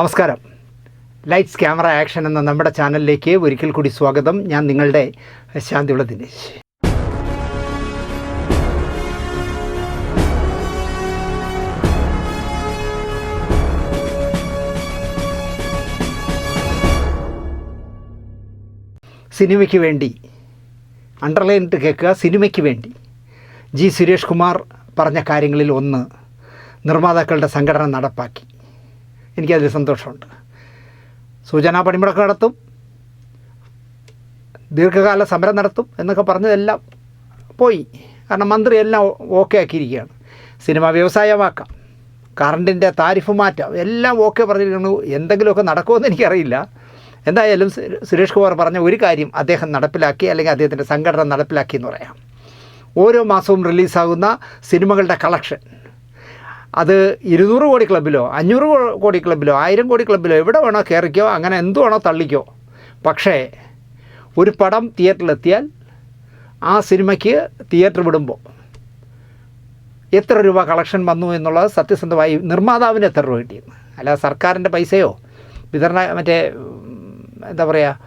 നമസ്കാരം. Lights camera action എന്ന നമ്മുടെ ചാനലിലേക്ക് ഒരിക്കൽ കൂടി സ്വാഗതം. ഞാൻ നിങ്ങളുടെ ശാന്തിയുള്ള ദിനേശ്. സിനിമയ്ക്ക് വേണ്ടി അണ്ടർലൈനിട്ട് കേൾക്കുക സിനിമയ്ക്ക് വേണ്ടി. ജി സുരേഷ് കുമാർ പറഞ്ഞ കാര്യങ്ങളിൽ ഒന്ന് നിർമ്മാതാക്കളുടെ സംഘടന നടപ്പാക്കി. എനിക്കതിൽ സന്തോഷമുണ്ട്. സൂചനാ പണിമുടക്ക് നടത്തും. ദീർഘകാല സമരം നടത്തും എന്നൊക്കെ പറഞ്ഞതെല്ലാം പോയി. കാരണം മന്ത്രി എല്ലാം ഓക്കെ ആക്കിയിരിക്കുകയാണ്. സിനിമ വ്യവസായമാക്കാം. കറണ്ടിന്റെ താരിഫ് മാറ്റാം. എല്ലാം ഓക്കെ പറഞ്ഞിരിക്കുന്നു. എന്തെങ്കിലുമൊക്കെ നടക്കുമെന്ന് എനിക്കറിയില്ല. എന്തായാലും സുരേഷ് കുമാർ പറഞ്ഞ ഒരു കാര്യം അദ്ദേഹം നടപ്പിലാക്കി അല്ലെങ്കിൽ അദ്ദേഹത്തിന്റെ സംഘടന നടപ്പിലാക്കി എന്ന് പറയാം. ഓരോ മാസവും റിലീസാകുന്ന സിനിമകളുടെ കളക്ഷൻ. അത് ഇരുന്നൂറ് കോടി ക്ലബിലോ അഞ്ഞൂറ് കോടി ക്ലബിലോ ആയിരം കോടി ക്ലബിലോ എവിടെ വേണോ കയറിക്കോ അങ്ങനെ എന്തു വേണോ തള്ളിക്കോ. പക്ഷേ ഒരു പടം തിയേറ്ററിലെത്തിയാൽ ആ സിനിമയ്ക്ക് തിയേറ്റർ വിടുമ്പോൾ എത്ര രൂപ കളക്ഷൻ വന്നു എന്നുള്ളത് സത്യസന്ധമായി നിർമ്മാതാവിന് എത്ര രൂപ കിട്ടിയെന്ന് അല്ല സർക്കാരിന്റെ പൈസയോ വിതരണ മറ്റേ എന്താ പറയുക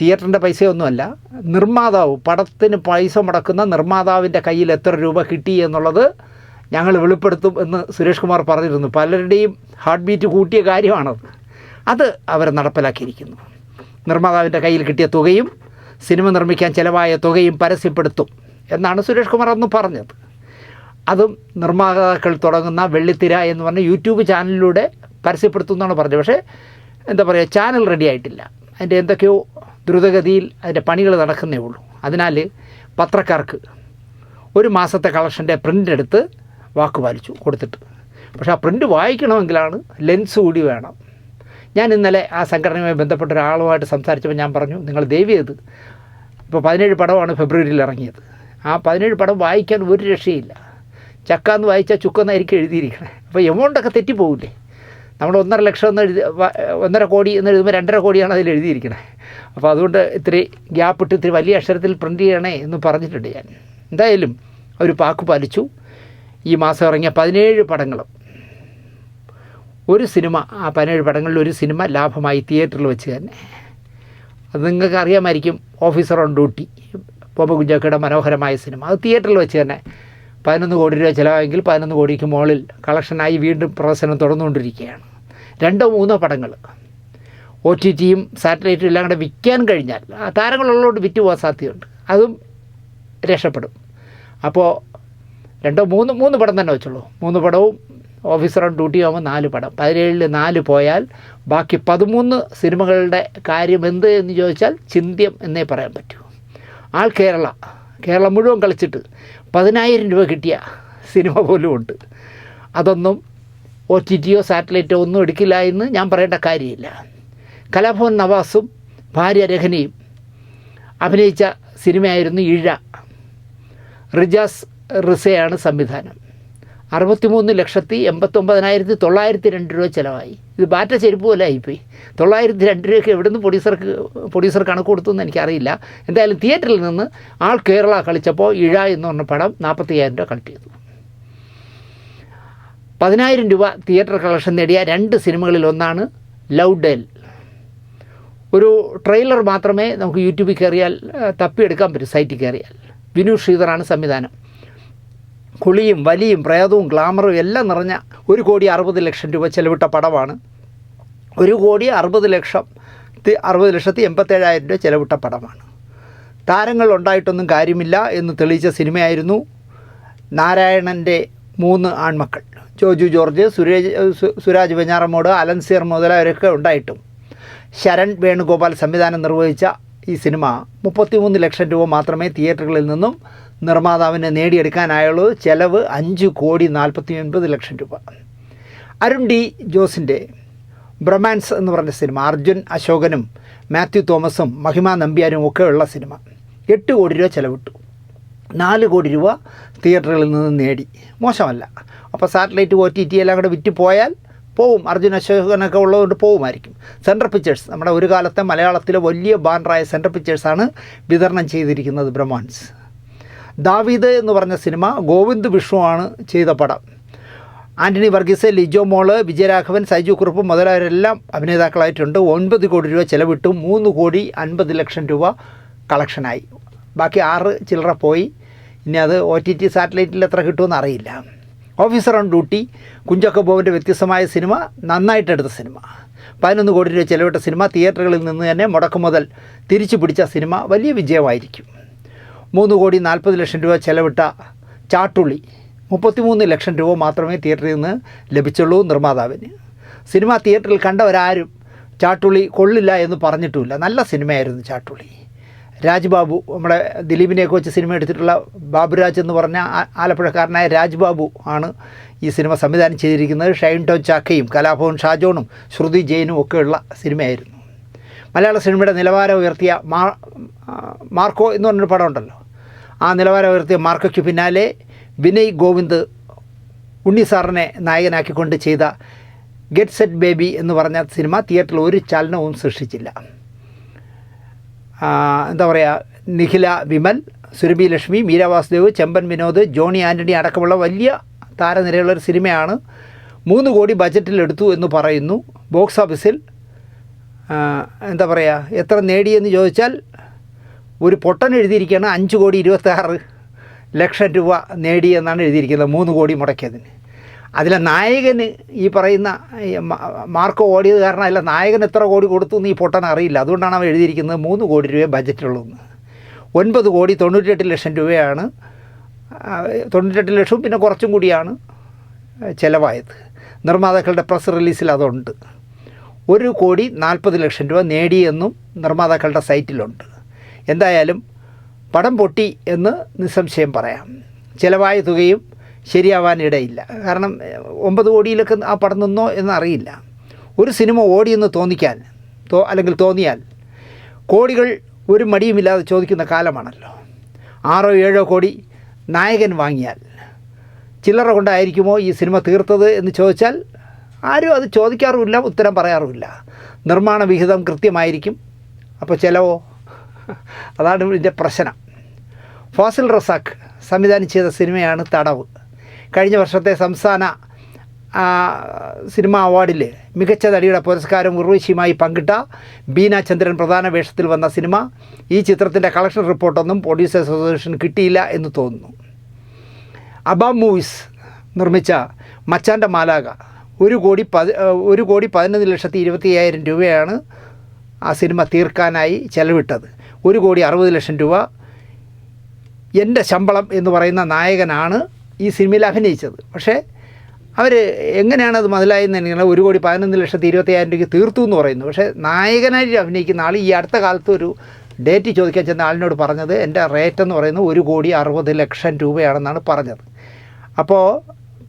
തിയേറ്ററിന്റെ പൈസയൊന്നുമല്ല നിർമ്മാതാവ് പടത്തിന് പൈസ മുടക്കുന്ന നിർമ്മാതാവിന്റെ കയ്യിൽ എത്ര രൂപ കിട്ടി എന്നുള്ളത് ഞങ്ങൾ വെളിപ്പെടുത്തും എന്ന് സുരേഷ് കുമാർ പറഞ്ഞിരുന്നു. പലരുടെയും ഹാർട്ട് ബീറ്റ് കൂട്ടിയ കാര്യമാണത്. അത് അവർ നടപ്പിലാക്കിയിരിക്കുന്നു. നിർമ്മാതാവിന്റെ കയ്യിൽ കിട്ടിയ തുകയും സിനിമ നിർമ്മിക്കാൻ ചിലവായ തുകയും പരസ്യപ്പെടുത്തും എന്നാണ് സുരേഷ് കുമാർ അന്ന് പറഞ്ഞത്. അതും നിർമ്മാതാക്കൾ തുടങ്ങുന്ന വെള്ളിത്തിര എന്ന് പറഞ്ഞ യൂട്യൂബ് ചാനലിലൂടെ പരസ്യപ്പെടുത്തും എന്നാണ് പറഞ്ഞത്. പക്ഷേ എന്താ പറയുക ചാനൽ റെഡി ആയിട്ടില്ല. അതിന്റെ എന്തൊക്കെയോ ദ്രുതഗതിയിൽ അതിന്റെ പണികൾ നടക്കുന്നേ ഉള്ളൂ. അതിനാൽ പത്രക്കാർക്ക് ഒരു മാസത്തെ കളക്ഷന്റെ പ്രിന്റ് എടുത്ത് വാക്ക് പാലിച്ചു കൊടുത്തിട്ട്. പക്ഷേ ആ പ്രിന്റ് വായിക്കണമെങ്കിലാണ് ലെൻസ് കൂടി വേണം. ഞാൻ ഇന്നലെ ആ സംഘടനയുമായി ബന്ധപ്പെട്ട ഒരാളുമായിട്ട് സംസാരിച്ചപ്പോൾ ഞാൻ പറഞ്ഞു നിങ്ങൾ ദേവിയത് ഇപ്പോൾ പതിനേഴ് പടമാണ് ഫെബ്രുവരിയിൽ ഇറങ്ങിയത്. ആ പതിനേഴ് പടം വായിക്കാൻ ഒരു രക്ഷയില്ല. ചക്കാന്ന് വായിച്ചാൽ ചുക്കെന്നായിരിക്കും എഴുതിയിരിക്കണേ. അപ്പോൾ എമൗണ്ടൊക്കെ തെറ്റിപ്പോകില്ലേ നമ്മൾ ഒന്നര ലക്ഷം എന്ന് എഴുതി ഒന്നര കോടി എന്ന് എഴുതുമ്പോൾ രണ്ടര കോടിയാണ് അതിൽ എഴുതിയിരിക്കണേ. അപ്പോൾ അതുകൊണ്ട് ഇത്ര ഗ്യാപ്പിട്ട് ഇത്തിരി വലിയ അക്ഷരത്തിൽ പ്രിന്റ് ചെയ്യണേ എന്ന് പറഞ്ഞിട്ടുണ്ട് ഞാൻ. എന്തായാലും അവർ പാക്ക് പാലിച്ചു. ഈ മാസം ഇറങ്ങിയ പതിനേഴ് പടങ്ങളും. ഒരു സിനിമ ആ പതിനേഴ് പടങ്ങളിൽ ഒരു സിനിമ ലാഭമായി തിയേറ്ററിൽ വെച്ച് തന്നെ. അത് നിങ്ങൾക്ക് അറിയാമായിരിക്കും ഓഫീസർ ഓൺ ഡ്യൂട്ടി പോപ്പ കുഞ്ചാക്കയുടെ മനോഹരമായ സിനിമ. അത് തിയേറ്ററിൽ വെച്ച് തന്നെ പതിനൊന്ന് കോടി രൂപ ചിലവായെങ്കിൽ പതിനൊന്ന് കോടിക്ക് മുകളിൽ കളക്ഷനായി വീണ്ടും പ്രദർശനം തുടർന്നുകൊണ്ടിരിക്കുകയാണ്. രണ്ടോ മൂന്നോ പടങ്ങൾ. ഒ ടി ടിയും സാറ്റലൈറ്റും എല്ലാം കൂടെ വിൽക്കാൻ കഴിഞ്ഞാൽ ആ താരങ്ങളുള്ളതുകൊണ്ട് വിറ്റ് പോകാൻ സാധ്യതയുണ്ട്. അതും രക്ഷപ്പെടും. അപ്പോൾ രണ്ടോ മൂന്ന് മൂന്ന് പടം തന്നെ വെച്ചുള്ളൂ. മൂന്ന് പടവും ഓഫീസർ ഓൺ ഡ്യൂട്ടി ആകുമ്പോൾ നാല് പടം. പതിനേഴിൽ നാല് പോയാൽ ബാക്കി പതിമൂന്ന് സിനിമകളുടെ കാര്യം എന്ത് എന്ന് ചോദിച്ചാൽ ചിന്ത്യം എന്നേ പറയാൻ പറ്റൂ. ആൾ കേരള. കേരളം മുഴുവൻ കളിച്ചിട്ട് പതിനായിരം രൂപ കിട്ടിയ സിനിമ പോലും ഉണ്ട്. അതൊന്നും ഒ ടി ടിയോ സാറ്റലൈറ്റോ ഒന്നും എടുക്കില്ല എന്ന് ഞാൻ പറയേണ്ട കാര്യമില്ല. കലാഭവൻ നവാസും ഭാര്യ രഹനയും അഭിനയിച്ച സിനിമയായിരുന്നു ഇഴ റിജാസ് റിസയാണ് സംവിധാനം. അറുപത്തിമൂന്ന് ലക്ഷത്തി എൺപത്തൊമ്പതിനായിരത്തി തൊള്ളായിരത്തി രണ്ട് രൂപ ചിലവായി. ഇത് ബാറ്റ ചെരുപ്പ് പോലെ ആയിപ്പോയി. തൊള്ളായിരത്തി രണ്ട് രൂപയ്ക്ക് എവിടുന്ന് പ്രൊഡ്യൂസർക്ക് പ്രൊഡ്യൂസർ കണക്ക് കൊടുത്തു എന്ന് എനിക്കറിയില്ല. എന്തായാലും തിയേറ്ററിൽ നിന്ന് ആൾ കേരള കളിച്ചപ്പോൾ ഇഴ എന്ന് പറഞ്ഞ പടം നാൽപ്പത്തി അയ്യായിരം രൂപ കളക്ട് ചെയ്തു. പതിനായിരം രൂപ തിയേറ്റർ കളക്ഷൻ നേടിയ രണ്ട് സിനിമകളിൽ ഒന്നാണ് ലവ് ഡെൽ ഒരു ട്രെയിലർ മാത്രമേ നമുക്ക് യൂട്യൂബിൽ കയറിയാൽ തപ്പിയെടുക്കാൻ പറ്റും സൈറ്റിൽ കയറിയാൽ. വിനു ശ്രീധറാണ് സംവിധാനം. കുളിയും വലിയും പ്രേതവും ഗ്ലാമറും എല്ലാം നിറഞ്ഞ ഒരു കോടി അറുപത് ലക്ഷം രൂപ ചെലവിട്ട പടമാണ്. ഒരു കോടി അറുപത് ലക്ഷം അറുപത് ലക്ഷത്തി എൺപത്തേഴായിരം രൂപ ചെലവിട്ട പടമാണ്. താരങ്ങൾ ഉണ്ടായിട്ടൊന്നും കാര്യമില്ല എന്ന് തെളിയിച്ച സിനിമയായിരുന്നു നാരായണന്റെ മൂന്ന് ആൺമക്കൾ. ജോജു ജോർജ് സുരേജ് സുരാജ് വെഞ്ഞാറമ്മോട് അലൻസിയർ മുതലായവരൊക്കെ ഉണ്ടായിട്ടും. ശരൺ വേണുഗോപാൽ സംവിധാനം നിർവഹിച്ച ഈ സിനിമ മുപ്പത്തിമൂന്ന് ലക്ഷം രൂപ മാത്രമേ തിയേറ്ററുകളിൽ നിന്നും നിർമ്മാതാവിന് നേടിയെടുക്കാനായുള്ളത് ചെലവ് അഞ്ച് കോടി നാൽപ്പത്തി ഒൻപത് ലക്ഷം രൂപ. അരുൺ ഡി ജോസിന്റെ ബ്രൊമാൻസ് എന്ന് പറഞ്ഞ സിനിമ അർജുൻ അശോകനും മാത്യു തോമസും മഹിമ നമ്പ്യാരും ഒക്കെയുള്ള സിനിമ. എട്ട് കോടി രൂപ ചെലവിട്ടു. നാല് കോടി രൂപ തിയേറ്ററുകളിൽ നിന്ന് നേടി. മോശമല്ല. അപ്പോൾ സാറ്റലൈറ്റ് ഒ ടി ടി എല്ലാം കൂടെ വിറ്റ് പോയാൽ പോവും. അർജുൻ അശോകനൊക്കെ ഉള്ളതുകൊണ്ട് പോവുമായിരിക്കും. സെൻട്രൽ പിക്ചേഴ്സ് നമ്മുടെ ഒരു കാലത്തെ മലയാളത്തിലെ വലിയ ബാൻഡറായ സെൻട്രൽ പിക്ചേഴ്സാണ് വിതരണം ചെയ്തിരിക്കുന്നത് ബ്രഹ്മാൻസ്. ദാവീദ് എന്ന് പറഞ്ഞ സിനിമ ഗോവിന്ദ് വിഷ്ണുവാണ് ചെയ്ത പടം. ആന്റണി വർഗീസ് ലിജോ മോൾ വിജയരാഘവൻ സൈജു കുറുപ്പ് മുതലായവരെല്ലാം അഭിനേതാക്കളായിട്ടുണ്ട്. ഒൻപത് കോടി രൂപ ചിലവിട്ടു. മൂന്ന് കോടി അൻപത് ലക്ഷം രൂപ കളക്ഷനായി. ബാക്കി ആറ് ചില്ലറ പോയി. ഇനി അത് ഒ ടി ടി സാറ്റലൈറ്റിൽ എത്ര കിട്ടുമെന്ന് അറിയില്ല. ഓഫീസർ ഓൺ ഡ്യൂട്ടി കുഞ്ചക്ക ബോബിന്റെ വ്യത്യസ്തമായ സിനിമ നന്നായിട്ടെടുത്ത സിനിമ. പതിനൊന്ന് കോടി രൂപ ചിലവിട്ട സിനിമ തിയേറ്ററുകളിൽ നിന്ന് തന്നെ മുടക്കുമുതൽ തിരിച്ചു പിടിച്ച സിനിമ വലിയ വിജയമായിരിക്കും. മൂന്ന് കോടി നാൽപ്പത് ലക്ഷം രൂപ ചെലവിട്ട ചാട്ടുള്ളി. മുപ്പത്തിമൂന്ന് ലക്ഷം രൂപ മാത്രമേ തിയേറ്ററിൽ നിന്ന് ലഭിച്ചുള്ളൂ നിർമ്മാതാവിന്. സിനിമ തിയേറ്ററിൽ കണ്ടവരാരും ചാട്ടുള്ളി കൊള്ളില്ല എന്ന് പറഞ്ഞിട്ടുമില്ല. നല്ല സിനിമയായിരുന്നു ചാട്ടുള്ളി. രാജ്ബാബു നമ്മുടെ ദിലീപിനെയൊക്കെ വെച്ച് സിനിമ എടുത്തിട്ടുള്ള ബാബുരാജ് എന്ന് പറഞ്ഞ ആലപ്പുഴക്കാരനായ രാജ്ബാബു ആണ് ഈ സിനിമ സംവിധാനം ചെയ്തിരിക്കുന്നത്. ഷൈൻ ടോൺ ചാക്കയും കലാഭവൻ ഷാജോണും ശ്രുതി ജെയിനും ഒക്കെയുള്ള സിനിമയായിരുന്നു. മലയാള സിനിമയുടെ നിലവാരം ഉയർത്തിയ മാർക്കോ എന്ന് പറഞ്ഞൊരു പടം ഉണ്ടല്ലോ ആ നിലവാരം ഉയർത്തിയ മാർക്കയ്ക്ക് പിന്നാലെ വിനയ് ഗോവിന്ദ് ഉണ്ണി സാറിനെ നായകനാക്കിക്കൊണ്ട് ചെയ്ത ഗെറ്റ് സെറ്റ് ബേബി എന്ന് പറഞ്ഞ സിനിമ തിയേറ്ററിൽ ഒരു ചലനവും സൃഷ്ടിച്ചില്ല. എന്താ പറയുക നിഖില വിമൽ സുരഭി ലക്ഷ്മി മീര വാസുദേവ് ചെമ്പൻ വിനോദ് ജോണി ആന്റണി അടക്കമുള്ള വലിയ താരനിരയുള്ള ഒരു സിനിമയാണ് മൂന്ന് കോടി ബജറ്റിലെടുത്തു എന്ന് പറയുന്നു. ബോക്സ് ഓഫീസിൽ എന്താ പറയുക എത്ര നേടിയെന്ന് ചോദിച്ചാൽ ഒരു പൊട്ടൻ എഴുതിയിരിക്കുകയാണ് അഞ്ച് കോടി ഇരുപത്താറ് ലക്ഷം രൂപ നേടിയെന്നാണ് എഴുതിയിരിക്കുന്നത്. മൂന്ന് കോടി മുടക്കിയതിന്. അതിലെ നായകന് ഈ പറയുന്ന മാർക്ക് ഓടിയത് കാരണം അല്ല നായകൻ എത്ര കോടി കൊടുത്തു എന്ന് ഈ പൊട്ടൻ അറിയില്ല. അതുകൊണ്ടാണ് അവൻ എഴുതിയിരിക്കുന്നത് മൂന്ന് കോടി രൂപ ബജറ്റുള്ളൂന്ന് ഒൻപത് കോടി തൊണ്ണൂറ്റെട്ട് ലക്ഷം രൂപയാണ് തൊണ്ണൂറ്റെട്ട് ലക്ഷവും പിന്നെ കുറച്ചും കൂടിയാണ് ചിലവായത്. നിർമ്മാതാക്കളുടെ പ്രസ് റിലീസിൽ അതുണ്ട്. ഒരു കോടി നാൽപ്പത് ലക്ഷം രൂപ നേടിയെന്നും നിർമ്മാതാക്കളുടെ സൈറ്റിലുണ്ട്. എന്തായാലും പടം പൊട്ടി എന്ന് നിസ്സംശയം പറയാം. ചിലവായ തുകയും ശരിയാവാനിടയില്ല കാരണം ഏഹ്, ഒമ്പത് കോടിയിലൊക്കെ ആ പടം നിന്നോ എന്നറിയില്ല. ഒരു സിനിമ ഓടിയെന്ന് തോന്നിക്കാൻ തോ അല്ലെങ്കിൽ തോന്നിയാൽ കോടികൾ ഒരു മടിയുമില്ലാതെ ചോദിക്കുന്ന കാലമാണല്ലോ. ആറോ ഏഴോ കോടി നായകൻ വാങ്ങിയാൽ ചില്ലറ കൊണ്ടായിരിക്കുമോ ഈ സിനിമ തീർത്തത് എന്ന് ചോദിച്ചാൽ ആരും അത് ചോദിക്കാറുമില്ല ഉത്തരം പറയാറുമില്ല. നിർമ്മാണ വിഹിതം കൃത്യമായിരിക്കും. അപ്പോൾ ചിലവോ? അതാണ് ഇതിന്റെ പ്രശ്നം. ഫാസിൽ റസാഖ് സംവിധാനം ചെയ്ത സിനിമയാണ് തടവ്. കഴിഞ്ഞ വർഷത്തെ സംസ്ഥാന സിനിമാ അവാർഡിൽ മികച്ച നടിയുടെ പുരസ്കാരം ഉർവശിയുമായി പങ്കിട്ട ബീന ചന്ദ്രൻ പ്രധാന വേഷത്തിൽ വന്ന സിനിമ. ഈ ചിത്രത്തിന്റെ കളക്ഷൻ റിപ്പോർട്ടൊന്നും പ്രൊഡ്യൂസേഴ്സ് അസോസിയേഷൻ കിട്ടിയില്ല എന്ന് തോന്നുന്നു. അബാം മൂവീസ് നിർമ്മിച്ച മച്ചാന്റെ മാലാക ഒരു കോടി പതി ഒരു കോടി പതിനൊന്ന് ലക്ഷത്തി ഇരുപത്തി അയ്യായിരം രൂപയാണ് ആ സിനിമ തീർക്കാനായി ചെലവിട്ടത്. ഒരു കോടി അറുപത് ലക്ഷം രൂപ എന്റെ ശമ്പളം എന്ന് പറയുന്ന നായകനാണ് ഈ സിനിമയിൽ അഭിനയിച്ചത്. പക്ഷേ അവർ എങ്ങനെയാണ് അത് മുതലായെന്ന് എനിക്കറിയില്ല. ഒരു കോടി പതിനൊന്ന് ലക്ഷത്തി ഇരുപത്തയ്യായിരം രൂപയ്ക്ക് തീർത്തു എന്ന് പറയുന്നു. പക്ഷേ നായകനായിട്ട് അഭിനയിക്കുന്ന ആൾ ഈ അടുത്ത കാലത്ത് ഒരു ഡേറ്റ് ചോദിക്കാൻ ചെന്ന ആളിനോട് പറഞ്ഞത് എന്റെ റേറ്റ് എന്ന് പറയുന്നത് ഒരു കോടി അറുപത് ലക്ഷം രൂപയാണെന്നാണ് പറഞ്ഞത്. അപ്പോൾ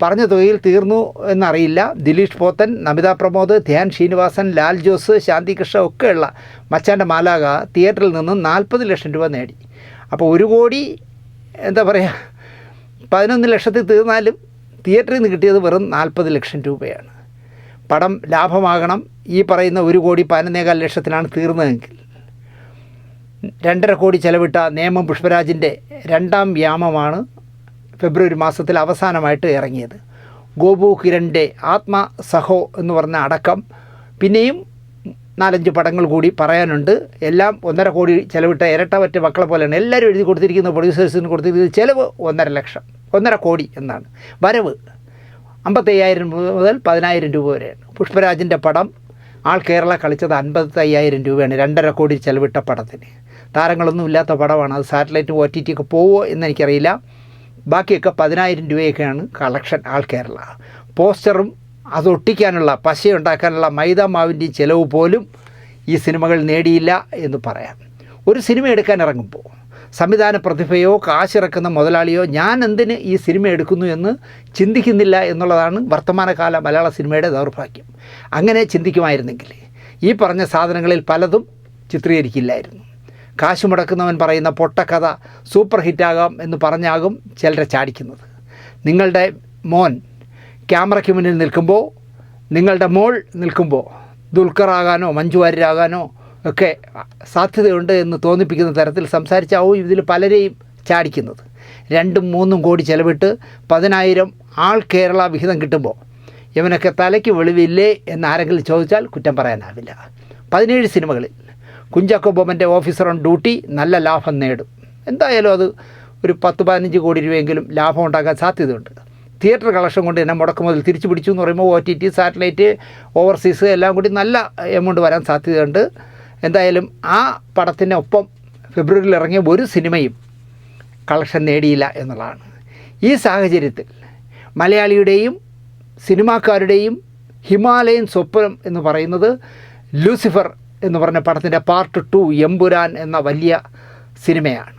പറഞ്ഞ തുകയിൽ തീർന്നു എന്നറിയില്ല. ദിലീഷ് പോത്തൻ നമിത പ്രമോദ് ധ്യാൻ ശ്രീനിവാസൻ ലാൽ ജോസ് ശാന്തി കൃഷ്ണ ഒക്കെയുള്ള മച്ചാന്റെ മാലാക തിയേറ്ററിൽ നിന്ന് നാൽപ്പത് ലക്ഷം രൂപ നേടി. അപ്പോൾ ഒരു കോടി എന്താ പറയുക പതിനൊന്ന് ലക്ഷത്തിൽ തീർന്നാലും തിയേറ്ററിൽ നിന്ന് കിട്ടിയത് വെറും നാൽപ്പത് ലക്ഷം രൂപയാണ്. പടം ലാഭമാകണം. ഈ പറയുന്ന ഒരു കോടി പതിനൊന്നേകാൽ ലക്ഷത്തിനാണ് തീർന്നതെങ്കിൽ. രണ്ടര കോടി ചെലവിട്ട നേമം പുഷ്പരാജിന്റെ രണ്ടാം വ്യാമമാണ് ഫെബ്രുവരി മാസത്തിൽ അവസാനമായിട്ട് ഇറങ്ങിയത്. ഗോപു കിരണിന്റെ ആത്മ സഹോ എന്ന് പറഞ്ഞ അടക്കം പിന്നെയും നാലഞ്ച് പടങ്ങൾ കൂടി പറയാനുണ്ട്. എല്ലാം ഒന്നര കോടി ചിലവിട്ട ഇരട്ട മറ്റ് മക്കളെ പോലെയാണ് എല്ലാവരും എഴുതി കൊടുത്തിരിക്കുന്ന പ്രൊഡ്യൂസേഴ്സിന് കൊടുത്തിരിക്കുന്നത് ചിലവ് ഒന്നര ലക്ഷം ഒന്നര കോടി എന്നാണ്. വരവ് അമ്പത്തയ്യായിരം മുതൽ പതിനായിരം രൂപ വരെയാണ്. പുഷ്പരാജിന്റെ പടം ആൾ കേരള കളിച്ചത് അൻപത്തയ്യായിരം രൂപയാണ് രണ്ടര കോടി ചിലവിട്ട പടത്തിന്. താരങ്ങളൊന്നും ഇല്ലാത്ത പടമാണ്. അത് സാറ്റലൈറ്റ് ഒ ടി ടി ഒക്കെ പോവോ എന്ന് എനിക്കറിയില്ല. ബാക്കിയൊക്കെ പതിനായിരം രൂപയൊക്കെയാണ് കളക്ഷൻ ആൾ കേരള. പോസ്റ്ററും അതൊട്ടിക്കാനുള്ള പശയുണ്ടാക്കാനുള്ള മൈദ മാവിന്റെയും ചിലവ് പോലും ഈ സിനിമകൾ നേടിയില്ല എന്ന് പറയാം. ഒരു സിനിമ എടുക്കാൻ ഇറങ്ങുമ്പോൾ സംവിധാന പ്രതിഭയോ കാശിറക്കുന്ന മുതലാളിയോ ഞാൻ എന്തിന് ഈ സിനിമ എടുക്കുന്നു എന്ന് ചിന്തിക്കുന്നില്ല എന്നുള്ളതാണ് വർത്തമാനകാല മലയാള സിനിമയുടെ ദൗർഭാഗ്യം. അങ്ങനെ ചിന്തിക്കുമായിരുന്നെങ്കിൽ ഈ പറഞ്ഞ സാധനങ്ങളിൽ പലതും ചിത്രീകരിക്കില്ലായിരുന്നു. കാശ് മുടക്കുന്നവൻ പറയുന്ന പൊട്ടക്കഥ സൂപ്പർ ഹിറ്റാകാം എന്ന് പറഞ്ഞാകും ചിലരെ ചാടിക്കുന്നത്. നിങ്ങളുടെ മോൻ ക്യാമറയ്ക്ക് മുന്നിൽ നിൽക്കുമ്പോൾ നിങ്ങളുടെ മോൾ നിൽക്കുമ്പോൾ ദുൽഖറാകാനോ മഞ്ജു വാര്യരാകാനോ ഒക്കെ സാധ്യതയുണ്ട് എന്ന് തോന്നിപ്പിക്കുന്ന തരത്തിൽ സംസാരിച്ചാവും ഇതിൽ പലരെയും ചാടിക്കുന്നത്. രണ്ടും മൂന്നും കോടി ചിലവിട്ട് പതിനായിരം ആൾ കേരള വിഹിതം കിട്ടുമ്പോൾ ഇവനൊക്കെ തലയ്ക്ക് വെളിവില്ലേ എന്ന് ആരെങ്കിലും ചോദിച്ചാൽ കുറ്റം പറയാനാവില്ല. പതിനേഴ് സിനിമകളിൽ കുഞ്ചാക്കോ ഓഫീസർ ഓൺ ഡ്യൂട്ടി നല്ല ലാഭം നേടും. എന്തായാലും അത് ഒരു പത്ത് പതിനഞ്ച് കോടി രൂപയെങ്കിലും ലാഭം ഉണ്ടാക്കാൻ സാധ്യതയുണ്ട്. തിയേറ്റർ കളക്ഷൻ കൊണ്ട് തന്നെ മുടക്ക് മുതൽ തിരിച്ചു പിടിച്ചു എന്ന് പറയുമ്പോൾ O T T satellite overseas എല്ലാം കൂടി നല്ല എമൗണ്ട് വരാൻ സാധ്യതയുണ്ട്. എന്തായാലും ആ പടത്തിന്റെ ഒപ്പം ഫെബ്രുവരിയിൽ ഇറങ്ങിയ ഒരു സിനിമയും കളക്ഷൻ നേടിയില്ല എന്നുള്ളതാണ്. ഈ സാഹചര്യത്തിൽ മലയാളിയുടെയും സിനിമാക്കാരുടെയും ഹിമാലയൻ സ്വപ്നം എന്ന് പറയുന്നത് ലൂസിഫർ എന്ന് പറഞ്ഞ പടത്തിന്റെ പാർട്ട് ടു എമ്പുരാൻ എന്ന വലിയ സിനിമയാണ്.